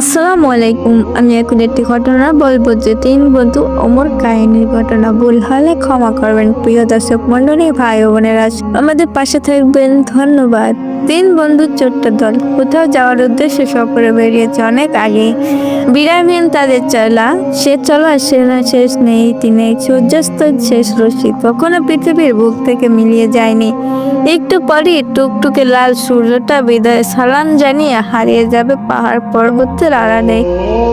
আসসালামু আলাইকুম। আমি এখন একটি ঘটনা বলব যে তিন বন্ধু অমর কাহিনীর ঘটনা। ভুল হলে ক্ষমা করবেন। প্রিয় দর্শক মন্ডলী ভাই বোনেরা, আমাদের পাশে থাকবেন। ধন্যবাদ। তিন বন্ধুর ছোট্ট দল। কোথাও যাওয়ার উদ্দেশ্যে সফরে বেরিয়েছে অনেক আগে বিরামহীন তাদের চলা। সে চলা, সে না শেষ নেই তিনি সূর্যাস্ত শেষ রশ্মি। কখনো পৃথিবীর বুক থেকে মিলিয়ে যায়নি। একটু পরই টুকটুকে লাল সূর্যটা বিদায় সালাম জানিয়ে হারিয়ে যাবে পাহাড় পর্বতের আড়ালে।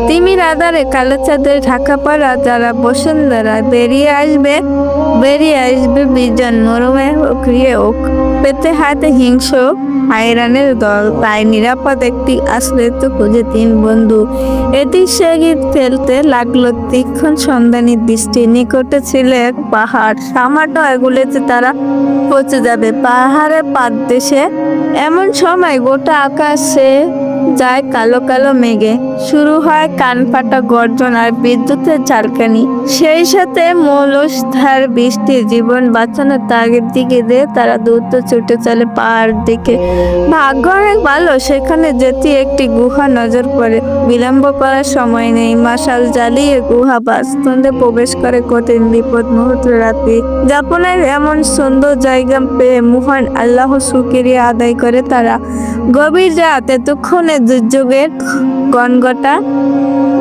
তিমির আধারে কালো চাঁদের ঢাকা পড়া যারা বসুন্ধরা বেরিয়ে আসবে বেরিয়ে আসবে বিজন নরমে ক্রিয়ে ওক। পেতে হাতে হিংস হায়রানের দল, তাই নিরাপদ একটি আশ্রয় খুঁজে তিন বন্ধু। এটি সেগিত ফেলতে লাগল তীক্ষণ সন্ধানী দৃষ্টি। নিকটে ছিল এক পাহাড়। সামান্য এগুলোতে তারা পচে যাবে। পাহাড়ে পাদ দেশে এমন সময় গোটা আকাশে যায় কালো কালো মেঘে। শুরু হয় কান ফাটা গর্জন আর বিদ্যুতের ঝালকানি। সেই সাথে মৌলধার বৃষ্টি, জীবন বাঁচানোর তাগের দিকে দিয়ে তারা দ্রুত ছুটে চলে পাহাড় দিকে। ভাগ্য অনেক ভালো সেখানে যেতে একটি গুহা নজর পড়ে। বিলম্ব করার সময় নেই। মাসাল জ্বালিয়ে গুহা বাস্তন্দে প্রবেশ করে কঠিন বিপদ মুহূর্ত রাতে। জাপানের এমন সুন্দর জায়গা পেয়ে মহান আল্লাহ শুকিরিয়া আদায় করে তারা। গভীর রাত এতক্ষণে দুর্যোগের গনগটা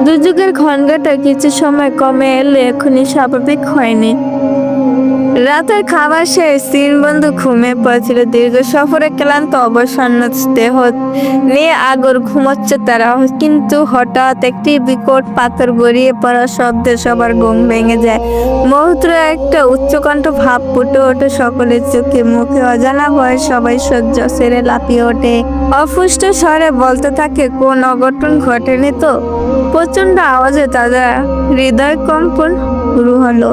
দুর্যোগের ঘনঘটা কিছু সময় কমে এলে এখনই স্বাভাবিক হয়নি। রাতের খাবার শেষ, তিন বন্ধু ঘুমিয়ে পড়েছিল। দীর্ঘ সফরে ক্লান্ত, অবসন্ন দেহ নিয়ে আগর ঘুমোচ্ছে তারা। কিন্তু হঠাৎ একটি বিকট পাথর গড়িয়ে পড়া শব্দে সবার ঘুম ভেঙে যায়। মুহূর্তে একটা উচ্চকণ্ঠ ভাব ফুটে ওঠে সকলের চোখে। মুখে অজানা ভয়ে সবাই সহ্য সেরে লাফিয়ে ওঠে। অপুষ্ট স্বরে বলতে থাকে, কোন অঘটন ঘটেনি তো? প্রচণ্ড আওয়াজে তাদের হৃদয় কম্পন শুরু হলো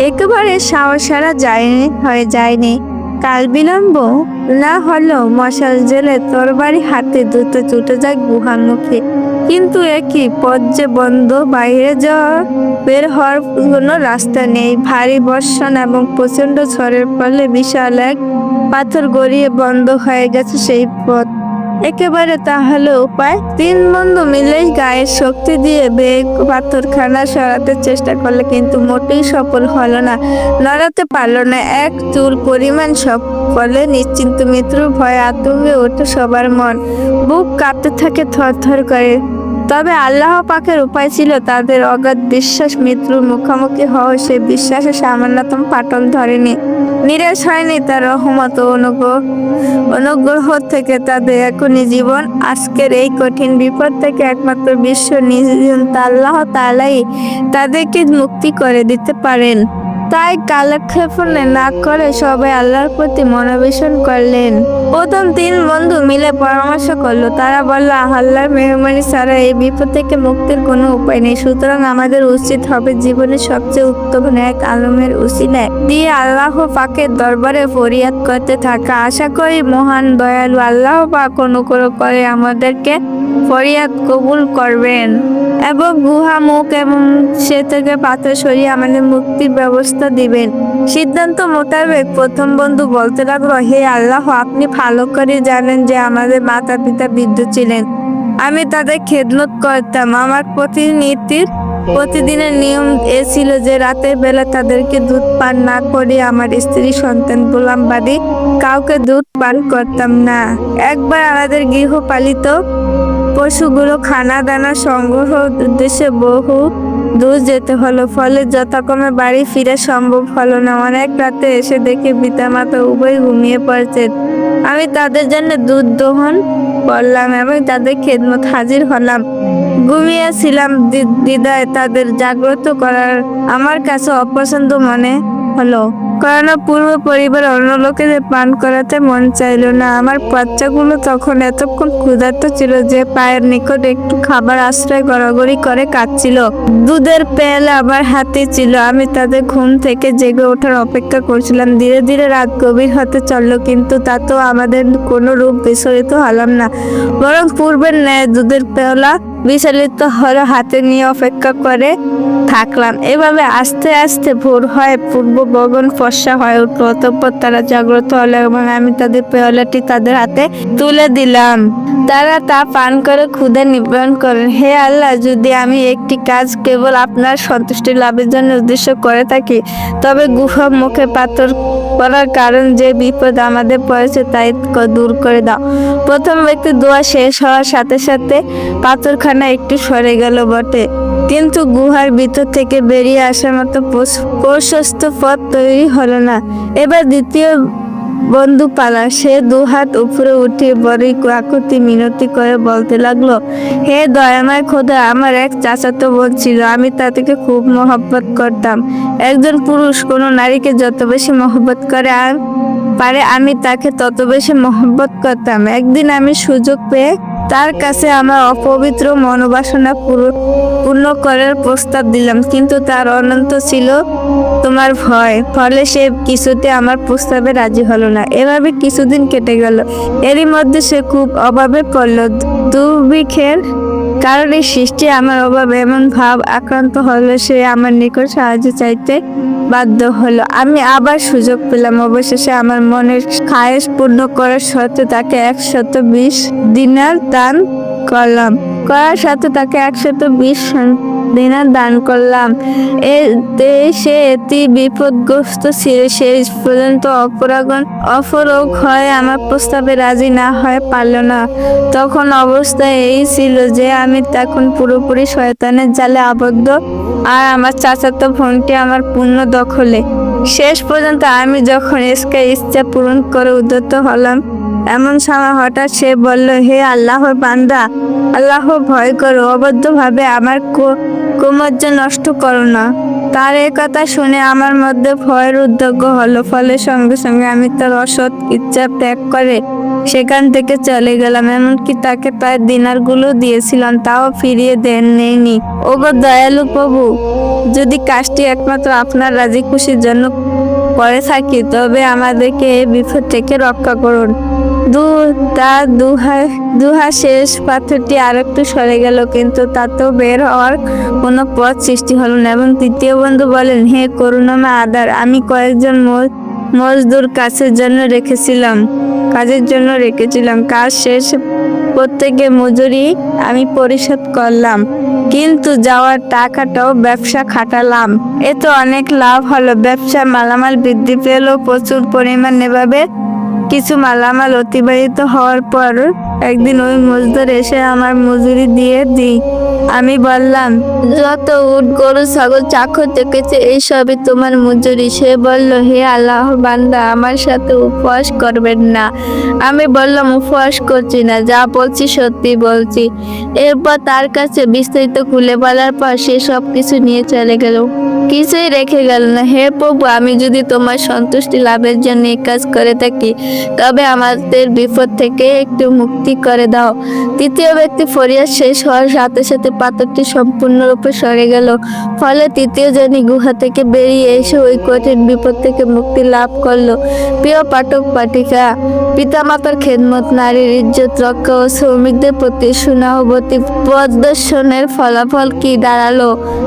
একেবারে সাহসারা যায়নি, হয়ে যায়নি। কাল বিলম্ব না হলো মশাল জেলে তরবারি হাতে দ্রুত ছুটে যায় গুহার মুখে কিন্তু একই পথ যে বন্ধ, বাইরে যাওয়ার বের হওয়ার কোনো রাস্তা নেই। ভারী বর্ষণ এবং প্রচণ্ড ঝড়ের ফলে বিশাল এক পাথর গড়িয়ে বন্ধ হয়ে গেছে সেই পথ। একেবারে তাহলে উপায়? তিন বন্ধু মিলেই গায়ের শক্তি দিয়ে বেগ পাথরখানা সরাতে চেষ্টা করলে কিন্তু মোটেই সফল হলো না। নড়াতে পারল না। এক চুল পরিমাণ সফলে ফলে নিশ্চিন্ত মৃত্যুর ভয়ে আতঙ্কে ওঠে সবার মন। বুক কাঁপতে থাকে থরথর করে। তবে আল্লাহ পাকের উপায় ছিল তাদের অগাধ বিশ্বাস মৃত্যুর মুখোমুখি হওয়া সে বিশ্বাসে সামান্যতম পাটল ধরেনি। নিরাশ হয়নি তার রহমত অনুগ্রহ। অনুগ্রহ থেকে তাদের এখনই জীবন। আজকের এই কঠিন বিপদ থেকে একমাত্র বিশ্ব নিজ আল্লাহ তালাই তাদেরকে মুক্তি করে দিতে পারেন। তাই কালক্ষেপণে না করে সবাই আল্লাহর প্রতি মনোবেশন করলেন। প্রথম তিন বন্ধু মিলে পরামর্শ করল। তারা বলল, আল্লাহর মেহমানি ছাড়া এই বিপদ থেকে মুক্তির কোনো উপায় নেই। সুতরাং আমাদের উচিত হবে জীবনের সবচেয়ে উত্তম এক আলমের উসিলায় দিয়ে আল্লাহ পাকের দরবারে ফরিয়াদ করতে থাকা। আশা করি মহান দয়ালু আল্লাহ পাক অনুগ্রহ করে আমাদেরকে ফরিয়াদ কবুল করবেন। এবং গুহা, মুখ এবং সে থেকে পাথর সরিয়ে আমাদের মুক্তির ব্যবস্থা দিবেন। সিদ্ধান্ত মোতাবেক প্রথম বন্ধু বলতে লাগল, হে আল্লাহ, আপনি ভালো করে জানেন যে আমাদের মাতা পিতা বৃদ্ধ ছিলেন। আমি তাদের খেদমত করতাম। আমার প্রতিনিধির প্রতিদিনের নিয়ম এ ছিল যে রাতের বেলা তাদেরকে দুধ পান না করে আমার স্ত্রী, সন্তান, গোলাম বাদী কাউকে দুধ পান করতাম না। একবার আমাদের গৃহপালিত পশুগুলো খানা দানা সংগ্রহ উদ্দেশ্যে বহু দূর যেতে হলো, ফলে যথাক্রমে বাড়ি ফিরে সম্ভব হলো না। অনেক রাতে এসে দেখে পিতামাতা উভয় ঘুমিয়ে পড়ছে। আমি তাদের জন্য দুধ দোহন করলাম এবং তাদের খেদমত হাজির হলাম। ঘুমিয়েছিলাম দিদায় তাদের জাগ্রত করার আমার কাছে অপছন্দ মনে হলো। কারণ পূর্ব পরিবার অন্য লোকেদের পান করাতে মন চাইলো না। আমার বাচ্চাগুলো তখন এতক্ষণ ক্ষুধার্ত ছিল যে পায়ের নিকট একটু খাবার আশ্রয় গড়াগড়ি করে কাঁদছিল। দুধের পেয়ালা আমার হাতে ছিল। আমি তাদের ঘুম থেকে জেগে ওঠার অপেক্ষা করছিলাম। ধীরে ধীরে রাত গভীর হতে চলল, কিন্তু তাতেও আমাদের কোনো রূপ বিচলিত হলাম না। বরং পূর্বের ন্যায় দুধের পেয়ালা বিচলিত হলো, হাতে নিয়ে অপেক্ষা করে থাকলাম। এভাবে আস্তে আস্তে ভোর হয়, পূর্ব গগন ফর্সা হয়ে উঠল। অতঃপর তারা জাগ্রত হলো এবং আমি তাদের পেয়ালাটি তাদের হাতে তুলে দিলাম। তারা তা পান করে ক্ষুদে নিবারণ করেন। হে আল্লাহ, যদি আমি একটি কাজ কেবল আপনার সন্তুষ্টি লাভের জন্য উদ্দেশ্য করে থাকি, তবে গুহা মুখে পাথর করার কারণ যে বিপদ আমাদের পড়েছে, তাই দূর করে দাও। প্রথম ব্যক্তি দোয়া শেষ হওয়ার সাথে সাথে পাথরখানা একটু সরে গেল বটে। কিন্তু গুহার ভিতর থেকে বেরিয়ে আসার মতো প্রশস্ত পথ তৈরি হলো না। এবার দ্বিতীয় বন্ধু পালা। সে দুহাত উপরে উঠিয়ে বড়ই কাকুতি মিনতি করে বলতে লাগল, হে দয়াময় খোদা, আমার এক চাচাতো বোন ছিল। আমি তাদেরকে খুব মহব্বত করতাম। একজন পুরুষ, কোনো নারীকে যত বেশি মহব্বত করে আর পারে আমি তাকে তত বেশি মহব্বত করতাম। একদিন আমি সুযোগ পেয়ে তার কাছে আমার অপবিত্র মনোবাসনা পুরো- পূর্ণ করার প্রস্তাব দিলাম, কিন্তু তার অনন্ত ছিল তোমার ভয়। ফলে সে কিছুতে আমার প্রস্তাবে রাজি হলো না। এভাবে কিছুদিন কেটে গেল। এরই মধ্যে সে খুব অভাবে পড়ল। দুর্ভিক্ষের কারণে সৃষ্টি আমার অভাব, এমন ভাব আক্রান্ত হলো সে আমার নিকট সাহায্য চাইতে বাধ্য হলো। আমি আবার সুযোগ পেলাম। অবশেষে আমার মনের খায়েশ পূর্ণ করার সত্ত্বে তাকে একশত বিশ দিনার দান করলাম। করার সাথে তাকে একশত বিশ দিনার দান করলাম। এতে সে এটি বিপদগ্রস্ত ছিল। শেষ পর্যন্ত অপরাগণ অপরোগ হয়ে আমার প্রস্তাবে রাজি না হয়ে পারল না। তখন অবস্থা এই ছিল যে আমি তখন পুরোপুরি শয়তানের জালে আবদ্ধ আর আমার চাচাতো ফোনটি আমার পূর্ণ দখলে। শেষ পর্যন্ত আমি যখন এসকে ইচ্ছা পূরণ করে উদ্যত হলাম এমন সময় হঠাৎ সে বলল, হে আল্লাহর বান্দা, আল্লাহ ভয় করো অবদ্ধভাবে আমার কোমর্য নষ্ট করো না। তার এই কথা শুনে আমার মধ্যে ভয়ের উদ্যোগ হলো। ফলে সঙ্গে সঙ্গে আমি তার অসৎ ইচ্ছা ত্যাগ করে সেখান থেকে চলে গেলাম। এমনকি তাকে প্রায় দিনারগুলো দিয়েছিলাম, তাও ফিরিয়ে দেন নেইনি ওগো দয়ালু প্রভু, যদি কাজটি একমাত্র আপনার রাজি খুশির জন্য করে থাকি, তবে আমাদেরকে এই বিপদ থেকে রক্ষা করুন। দু তার দুহা দুহা শেষ, পাথরটি আর একটু সরে গেল, কিন্তু তাতেও বের হওয়ার কোনো পথ সৃষ্টি হলো না এবং তৃতীয় বন্ধু বলেন, হে করুণামা আদার, আমি কয়েকজন মজদুর কাছের জন্য রেখেছিলাম, কাজের জন্য রেখেছিলাম। কাজ শেষ, প্রত্যেকে মজুরি আমি পরিশোধ করলাম, কিন্তু যাওয়ার টাকাটাও ব্যবসা খাটালাম। এ তো অনেক লাভ হলো। ব্যবসা মালামাল বৃদ্ধি পেল প্রচুর পরিমাণ এভাবে কিছু মালামাল অতিবাহিত হওয়ার পর একদিন ওই মজদুর এসে আমার মজুরি দিয়ে দিই। আমি বললাম, যত উট, গরু, ছাগল, চাকর দেখেছে, এইসবই তোমার মজুরি। সে বলল, হে আল্লাহ বান্দা, আমার সাথে উপবাস করবেন না। আমি বললাম উপবাস করছি না, যা বলছি সত্যি বলছি। এরপর তার কাছে বিস্তারিত খুলে বলার পর সে সব কিছু নিয়ে চলে গেল। কিছুই রেখে গেল না। হে প্রভু, আমি যদি তোমার সন্তুষ্টি লাভের জন্য এই কাজ করে থাকি, তবে আমাদের বিপদ থেকে একটু মুক্তি করে দাও। তৃতীয় ব্যক্তি ফরিয়াদ শেষ হওয়ার সাথে সাথে পাথরটি সম্পূর্ণরূপে সরে গেল। ফলে তৃতীয় জনই গুহা থেকে বেরিয়ে এসে ওই কঠিন বিপদ থেকে মুক্তি লাভ করল। প্রিয় পাঠক, পাঠিকা, পিতামাতার খেদমত, নারীর ইজ্জত রক্ষা ও শ্রমিকদের প্রতি সুনাহবতী প্রদর্শনের ফলাফল কি দাঁড়াল,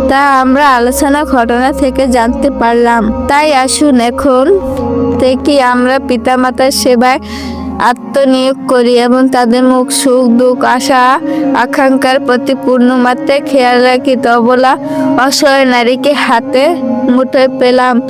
তা আমরা আলোচনা ঘটনা থেকে জানতে পারলাম। তাই আসুন এখন থেকে আমরা পিতামাতার সেবায় আত্মনিয়োগ করি এবং তাদের মুখ, সুখ, দুঃখ, আশা, আকাঙ্ক্ষার প্রতি পূর্ণ মাত্রায় খেয়াল রাখি। তবলা অসহায় নারীকে হাতে মুঠোয় পেলাম।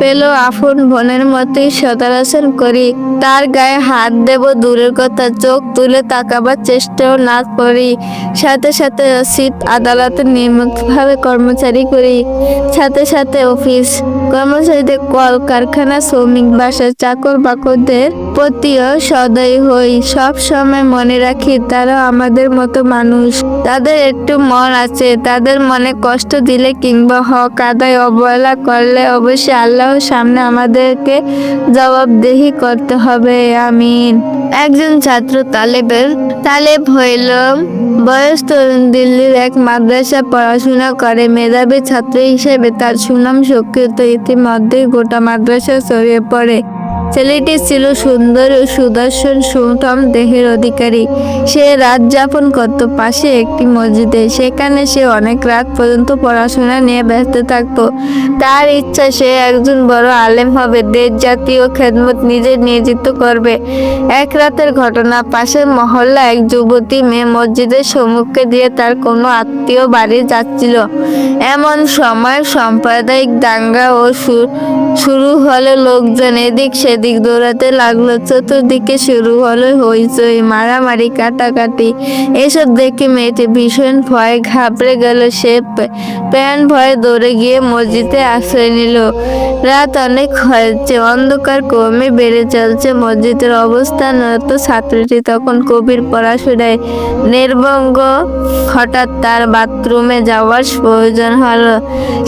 পেল আপন বোনের মতোই সদারাসন করি। তার গায়ে হাত দেব দূরের কথা, চোখ তুলে তাকাবার চেষ্টাও না করি। সাথে সাথে অসিত আদালতে নিয়মিতভাবে কর্মচারী করি। সাথে সাথে অফিস কর্মচারীদের কল কারখানা শ্রমিক বাসার চাকর বাকরদের প্রতিও সদয় হই। সব সময় মনে রাখি তারা আমাদের মতো মানুষ। তাদের একটু মন আছে, তাদের মনে কষ্ট দিলে কিংবা হক আদায় অবহেলা করলে অবশ্যই আল্লাহর সামনে আমাদেরকে জবাবদেহি করতে হবে। আমিন। একজন ছাত্র তালেবের, তালেব হইল বয়স তরুণ দিল্লির এক মাদ্রাসা পড়াশোনা করে। মেধাবী ছাত্র হিসেবে তার সুনাম সক্রিয়তা ইতিমধ্যে গোটা মাদ্রাসা ছড়িয়ে পড়ে। ছেলেটি ছিল সুন্দর ও সুদর্শন সুঠম দেহের অধিকারী। সে রাত যাপন করত, পাশে একটি মসজিদে। সেখানে সে অনেক রাত পর্যন্ত পড়াশোনা নিয়ে ব্যস্ত থাকত। তার ইচ্ছা, সে একজন বড় আলেম হবে দেশ জাতীয় খেদমত নিজে নিয়োজিত করবে। এক রাতের ঘটনা পাশের মহল্লা এক যুবতী মেয়ে মসজিদের সম্মুখে দিয়ে তার কোনো আত্মীয় বাড়ি যাচ্ছিল। এমন সময় সাম্প্রদায়িক দাঙ্গা ও শুরু হলো, লোকজন এদিক সেদিক দৌড়াতে লাগল। চতুর্দিকে শুরু হলো হইচই, মারামারি, কাটাকাটি। এসব দেখে মেয়েটি ভীষণ ভয়ে ঘাবড়ে গেল। সে প্যান ভয়ে দৌড়ে গিয়ে মসজিদে আশ্রয় নিল। রাত অনেক হয়েছে, অন্ধকার কমে বেড়ে চলছে মসজিদের অবস্থানরত ছাত্রীটি তখন কবির পড়াশোনায় নির্বঙ্গ। হঠাৎ তার বাথরুমে যাওয়ার প্রয়োজন হলো।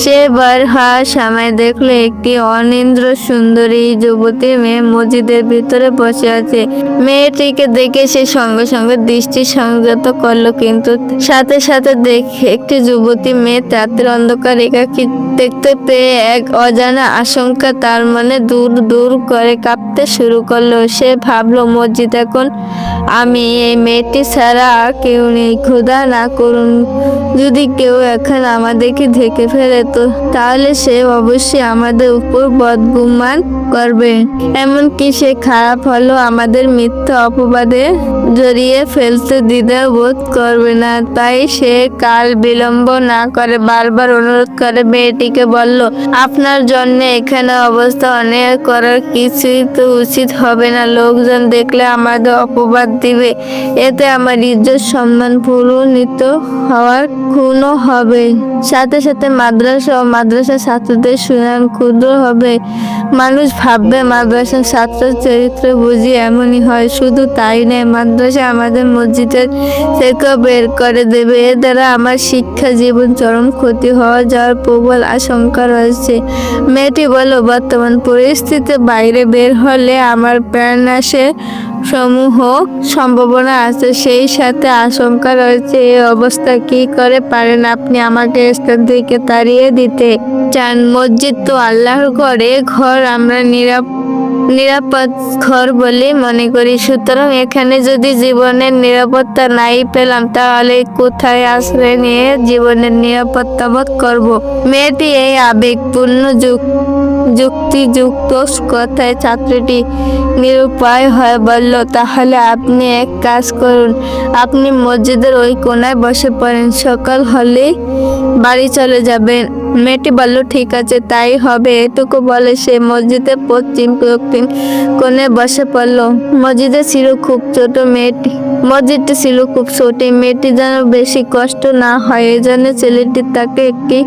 সে বার হওয়ার সময় দেখল একটি অনিন্দ্র সুন্দরী যুবতী মেয়ে মসজিদের ভিতরে বসে আছে। মেয়েটিকে দেখে সে সঙ্গে সঙ্গে দৃষ্টি সংযত করল, কিন্তু সাথে সাথে দেখে একটি যুবতী মেয়ে রাতের অন্ধকার একাকি দেখতে পেয়ে এক অজানা আশঙ্কা তার মনে দূর দূর করে কাঁপতে শুরু করল। সে ভাবলো, মসজিদ এখন আমি এই মেয়েটি ছাড়া কেউ নেই, ক্ষুধা না করুন। যদি কেউ এখন আমাদেরকে ঢেকে ফেলে তো তাহলে সে অবশ্যই আমাদের উপর বদগুমান করবে। এমনকি সে খারাপ হলো আমাদের মিথ্যা অপবাদে জড়িয়ে ফেলতে দ্বিধা বোধ করবে না। তাই সে কাল বিলম্ব না করে বারবার অনুরোধ করে মেয়েটিকে বলল, আপনার জন্য এখানে অবস্থা অনেক করার কিছুই তো উচিত হবে না। লোকজন দেখলে আমাদের অপবাদ দিবে। এতে আমার ইজ্জত সম্মান পুরনিত হওয়ার খুনও হবে। সাথে সাথে মাদ্রাসা ও মাদ্রাসা ছাত্রদের সুনাম ক্ষুদ্র হবে। মানুষ ভাববে মাদ্রাসার ছাত্র চরিত্র বুঝি এমনই হয়, শুধু তাই নয়, মাদ্রাসা আমাদের মসজিদের থেকে বের করে দেবে। এ দ্বারা আমার শিক্ষা জীবন চরম ক্ষতি হওয়া যাওয়ার প্রবল আশঙ্কা রয়েছে। মেয়েটি বলো বর্তমান পরিস্থিতিতে বাইরে বের হলে আমার প্রেরণাসে সমূহ সম্ভাবনা আছে, সেই সাথে আশঙ্কা রয়েছে এই অবস্থা কি করে পারেন আপনি আমাকে স্থান থেকে তাড়িয়ে দিতে? চান মসজিদ তো আল্লাহর ঘরে, ঘর আমরা নিরাপ নিরাপদ ঘর বলে মনে করি। সুতরাং এখানে যদি জীবনের নিরাপত্তা নাই পেলাম, তাহলে কোথায় আশ্রয় নিয়ে জীবনের নিরাপত্তা বোধ করব? মেয়েটি এই আবেগপূর্ণ যুগ যুক্তিযুক্ত কথায় ছাত্রটি নিরুপায় হয়ে বলল, তাহলে আপনি এক কাজ করুন। আপনি মসজিদের ওই কোনায় বসে পড়েন। সকাল হলেই বাড়ি চলে যাবেন। মেয়েটি বলল, ঠিক আছে, তাই হবে। এটুকু বলে সে মসজিদে পশ্চিম দক্ষিণ কোণে বসে পড়ল। মসজিদে ছিল খুব ছোট মেয়েটি, মসজিদটি ছিল খুব ছোট। মেয়েটি যেন বেশি কষ্ট না হয়, এজন্য ছেলেটি তাকে একটি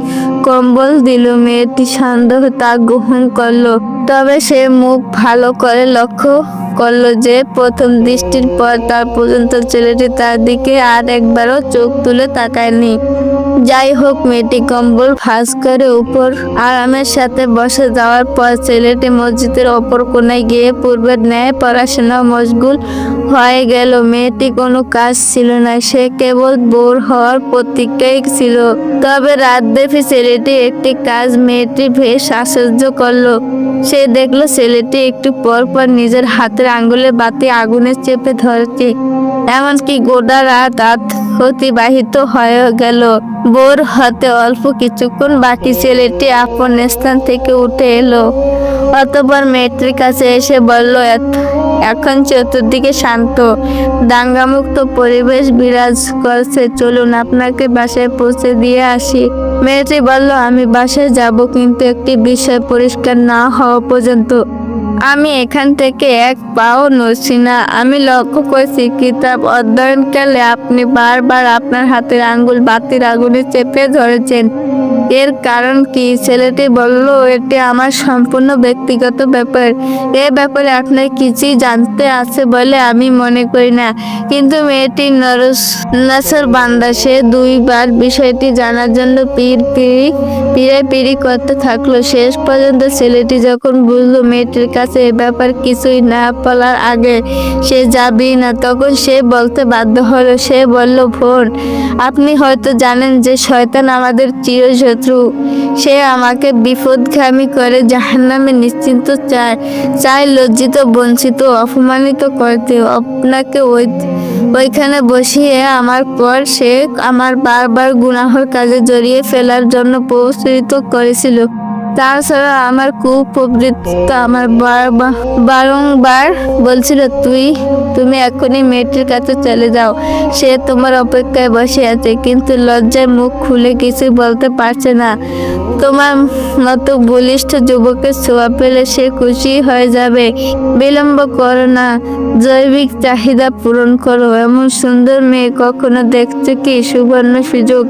কম্বল দিল। মেয়েটি হয়ে তা করল। তবে সে মুখ ভালো করে লক্ষ্য করল যে প্রথম দৃষ্টির পর তার পর্যন্ত ছেলেটি তার দিকে আর একবারও চোখ তুলে তাকায়নি। যাই হোক, মেয়েটি কম্বল ভাঁজ করে উপর আরামের সাথে বসে যাওয়ার পর ছেলেটি মসজিদের অপর কোনায় গিয়ে পূর্বের ন্যায় পড়াশোনা মশগুল হয়ে গেল। মেয়েটি কোনো কাজ ছিল না, সে কেবল বোর হওয়ার প্রতীক্ষাই ছিল। তবে রাত দেখে ছেলেটি একটি কাজ মেয়েটি বেশ আশ্চর্য করল। সে দেখল ছেলেটি একটু পর পর নিজের হাতের আঙ্গুলে বাতি আগুনে চেপে ধরছে। এমনকি গোটা রাত রাত অতিবাহিত হয়ে গেল। বোর হতে অল্প কিছুক্ষণ বাকি ছেলেটি আপন স্থান থেকে উঠে এলো। অতপর মেয়েটির কাছে এসে বলল এখন চতুর্দিকে শান্ত। দাঙ্গামুক্ত পরিবেশ বিরাজ করছে। চলুন, আপনাকে বাসায় পৌঁছে দিয়ে আসি। মেয়েটি বলল, আমি বাসায় যাব, কিন্তু একটি বিষয় পরিষ্কার না হওয়া পর্যন্ত। আমি এখান থেকে এক পাও নড়ছি না। আমি লক্ষ্য করছি, কিতাব অধ্যয়নকালে আপনি বারবার আপনার হাতের আঙ্গুল বাতির আগুনে চেপে ধরেছেন। এর কারণ কি? ছেলেটি বলল, এটি আমার সম্পূর্ণ ব্যক্তিগত ব্যাপার। এ ব্যাপারে আপনার কিছুই জানতে আছে বলে আমি মনে করি না। কিন্তু মেয়েটি নরস, নাসর বান্দা। সে দুইবার বিষয়টি জানার জন্য পীর পিড়ি পিড়ে পিড়ি করতে থাকল। শেষ পর্যন্ত ছেলেটি যখন বুঝলো মেয়েটির কাছে এ ব্যাপার কিছুই না বলার আগে সে যাবেই না, তখন সে বলতে বাধ্য হলো। সে বলল, বোন, আপনি হয়তো জানেন যে শয়তান আমাদের চিরশত্রু সে আমাকে বিপদগামী করে জাহান্নামে নিশ্চিন্ত চায় চাই লজ্জিত, বঞ্চিত, অপমানিত করতে। আপনাকে ওই, ওইখানে বসিয়ে আমার পর সে আমার বারবার গুনাহর কাজে জড়িয়ে ফেলার জন্য প্রস্তুত করেছিল। তাছাড়া আমার কুপ্রবৃত্ত আমার বারবার বারংবার বলছিল, তুই, তুমি এখনই মেয়েটির কাছে চলে যাও। সে তোমার অপেক্ষায় বসে আছে, কিন্তু লজ্জায় মুখ খুলে কিছু বলতে পারছে না। তোমার মতো বলিষ্ঠ যুবকের ছোঁয়া পেলে সে খুশি হয়ে যাবে। বিলম্ব করো না, জৈবিক চাহিদা পূরণ করো। এমন সুন্দর মেয়ে কখনো দেখছ কি? সুবর্ণ সুযোগ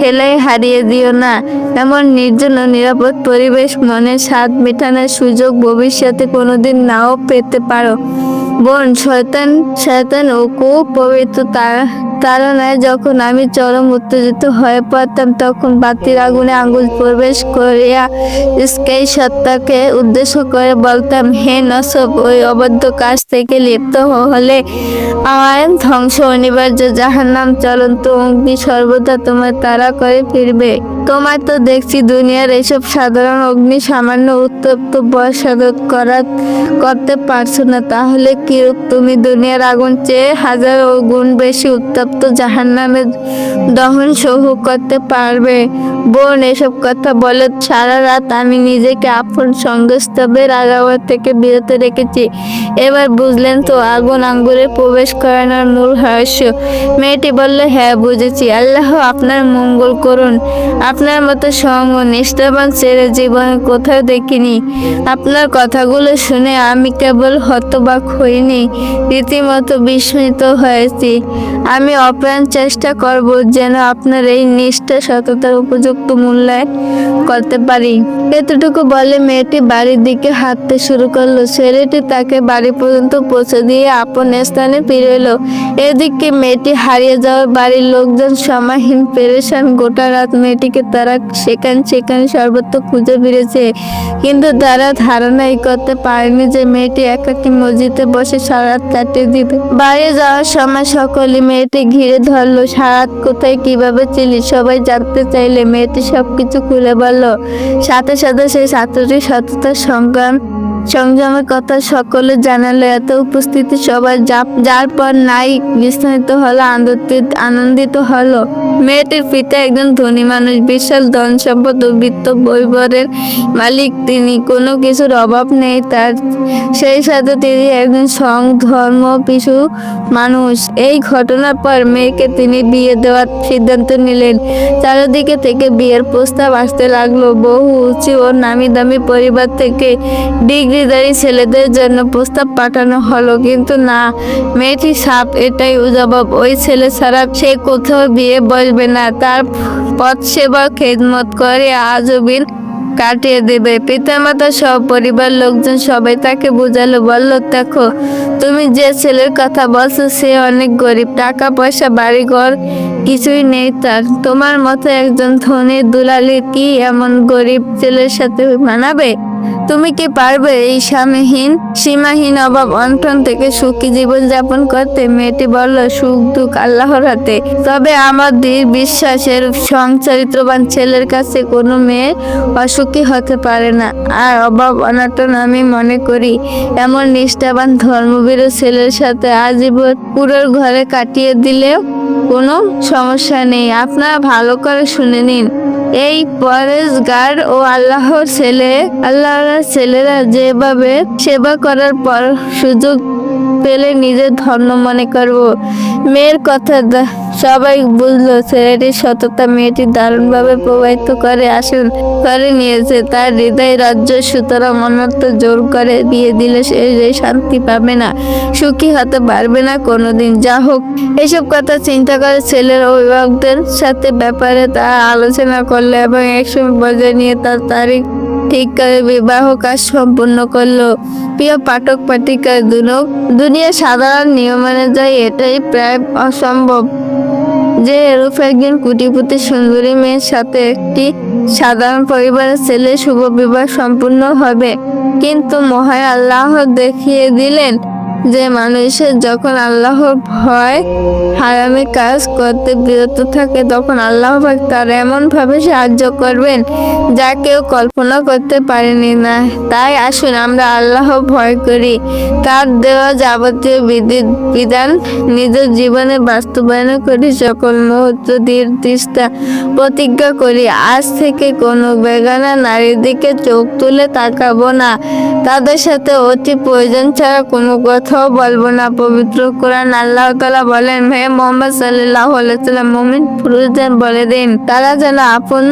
হেলাই হারিয়ে দিও না। এমন নির্জন ও নিরাপদ পরিবেশ মনে স্বাদ মেটানোর সুযোগ ভবিষ্যতে কোনোদিন নাও পেতে পারো। বোন শয়তান শয়তান ও পবিত্র তারা তাড়নায় যখন আমি চরম উত্তেজিত হয়ে পড়তাম, তখন বাতির আগুনে আঙ্গুল প্রবেশ করিয়া স্কাই সত্তাকে উদ্দেশ্য করে বলতাম, হে নসব, ওই অবদ্ধ কাজ থেকে লিপ্ত হলে আমার ধ্বংস অনিবার্য। যাহার নাম চলন্ত অগ্নি সর্বদা তোমার তারা করে ফিরবে। তোমার তো দেখছি দুনিয়ার এসব সাধারণ অগ্নি সামান্য উত্তপ্ত বসাদত করা করতে পারছ না। তাহলে কি তুমি দুনিয়ার আগুন চেয়ে হাজার গুণ বেশি উত্তপ্ত জাহান্নামের দহন সহ করতে পারবে? বোন, এসব কথা বলে, সারা রাত আমি নিজেকে আপন সঙ্গস্তবের আগাবার থেকে বিরত রেখেছি। এবার বুঝলেন তো, আগুন আঙ্গুরে প্রবেশ করানোর মূল রহস্য। মেয়েটি বলল হ্যাঁ বুঝেছি। আল্লাহ আপনার মঙ্গল করুন। আপনার মতো সঙ্গ নিষ্ঠাবান ছেড়ে জীবনে কোথাও দেখিনি। আপনার কথাগুলো শুনে আমি কেবল হতবাক হইনি। রীতিমতো বিস্মিত হয়েছি। আমি অপ্রাণ চেষ্টা করব যেন আপনার এই নিষ্ঠা সততার উপযুক্ত মূল্যায়ন করতে পারি। এতটুকু বলে মেয়েটি বাড়ির দিকে হাঁটতে শুরু করল। ছেলেটি তাকে বাড়ি পর্যন্ত পৌঁছে দিয়ে আপন স্থানে ফিরে এলো। এদিকে মেয়েটি হারিয়ে যাওয়া বাড়ির লোকজন সমাহীন পেরেশান গোটা রাত মেয়েটিকে তারা সেখান সেখানে সর্বত্র খুঁজে ফিরেছে কিন্তু তারা ধারণাই করতে পারেনি যে মেয়েটি একাকি মসজিদে বসে সারাত কাটিয়ে দিবে। বাইরে যাওয়ার সময় সকলে মেয়েটি ঘিরে ধরলো সারাত কোথায় কীভাবে ছিলি সবাই জানতে চাইলে মেয়েটি সবকিছু খুলে বলল সাথে সাথে সেই ছাত্রটি সততার সংগ্রাম সংযমের কথা সকলে জানালো এত উপস্থিতি সবাই যার পর নাই বিস্তারিত হলো, আনন্দিত আনন্দিত হলো। মেয়েটির পিতা একজন ধনী মানুষ, বিশাল ধন সম্পদ ও বিত্ত বৈভবের মালিক। তিনি কোনো কিছুর অভাব নেই, তার সেই সাথে তিনি একজন সং ধর্ম পিছু মানুষ। এই ঘটনার পর মেয়েকে তিনি বিয়ে দেওয়ার সিদ্ধান্ত নিলেন। চারিদিকে থেকে বিয়ের প্রস্তাব আসতে লাগল। বহু উঁচু ও নামি দামি পরিবার থেকে ডিগ্রিধারী ছেলেদের জন্য প্রস্তাব পাঠানো হলো, কিন্তু না, মেয়েটি সাপ এটাই জবাব। ওই ছেলে ছাড়া সে কোথাও বিয়ে বসবে না। তার পথ সেবা খেদমত করে আজবিন কাটিয়ে দেবে। পিতামাতা সব পরিবার লোকজন সবাই তাকে বুঝালো, বলল, দেখো, তুমি যে ছেলের কথা বলছো সে অনেক গরিব। টাকা, পয়সা বাড়ি ঘর কিছুই নেই তার। তোমার মতো একজন ধনী দুলালি কি এমন গরিব ছেলের সাথে মানাবে? তুমি কি পারবে এই স্বামীহীন, সীমাহীন অভাব অন্টন থেকে সুখী জীবন যাপন করতে? মেয়েটি বলল, সুখ, দুঃখ আল্লাহর হাতে। তবে আমার দৃঢ় বিশ্বাসের সংচরিত্রবান ছেলের কাছে কোনো মেয়ে অসুখী হতে পারে না। আর অভাব অনাটন আমি মনে করি, এমন নিষ্ঠাবান ধর্মবীর ছেলের সাথে আজীবন পুরোর ঘরে কাটিয়ে দিলেও কোনো সমস্যা নেই। আপনারা ভালো করে শুনে নিন। এই পরেশগার ও আল্লাহর ছেলে, আল্লাহর ছেলেরা যেভাবে সেবা করার পর সুযোগ পেলে নিজের ধন্য মনে করব। মেয়ের কথা সবাই বুঝলো ছেলেটির সততা, মেয়েটি দারুণভাবে প্রবাহিত করে আসুন করে নিয়েছে। তার হৃদয় রাজ্য সুতরাং অনর্থ জোর করে বিয়ে দিলে সে শান্তি পাবে না, সুখী হতে পারবে না কোনোদিন। যা হোক, এসব কথা চিন্তা করে ছেলের অভিভাবকদের সাথে ব্যাপারে তা আলোচনা করল এবং একসময় বজায় নিয়ে তার তারিখ ঠিক করে বিবাহ কাজ সম্পূর্ণ করল। প্রিয় পাঠক পাঠিকা দুনক দুনিয়া সাধারণ নিয়ম মেনে যায় এটাই প্রায় অসম্ভব। যে এরূপ একজন কুটিপুতি সুন্দরী মেয়ের সাথে একটি সাধারণ পরিবারের ছেলে শুভ বিবাহ সম্পূর্ণ হবে। কিন্তু মহায় আল্লাহ দেখিয়ে দিলেন যে মানুষের যখন আল্লাহর ভয়, হারামি কাজ করতে বিরত থাকে, তখন আল্লাহ পাক তার এমন ভাবে সাহায্য করবেন যা কেউ কল্পনা করতে পারেনি না। তাই আসুন আমরা আল্লাহ ভয় করি। তার দেওয়া যাবতীয় বিধি বিধান নিজের জীবনে বাস্তবায়ন করি, সকল মুহূর্ত দীর তিস্তা প্রতিজ্ঞা করি। আজ থেকে কোনো বেগানা নারীর দিকে চোখ তুলে তাকাবো না। তাদের সাথে অতি প্রয়োজন ছাড়া কোনো কথাও বলব না। পবিত্র কোরআন আল্লাহ তালা বলেন, হে মোহাম্মদ সাল্লাহ মমিন পুরুষদের বলে দিন, তারা যেন আপন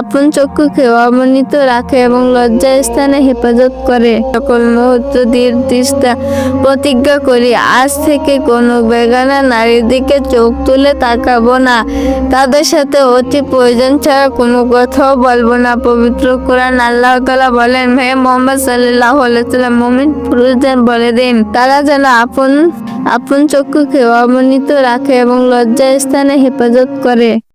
আপন চক্ষুকে অবনীত রাখে এবং লজ্জা স্থানে হেফাজত করে। সকল মুহূর্ত দীর তিস্তা প্রতিজ্ঞা করি, আজ থেকে কোনো বেগানা নারীর দিকে চোখ তুলে তাকাবো না। তাদের সাথে অতি প্রয়োজন ছাড়া কোনো কথাও বলব না। পবিত্র কোরআন আল্লাহ তালা বলেন, হে মোহাম্মদ সাল্লাহ সাল্লাম মমিন পুরুষদের বলে দিন, তারা যেন আপন আপন চক্ষুকে অবনীত রাখে এবং লজ্জা স্থানে হেফাজত করে।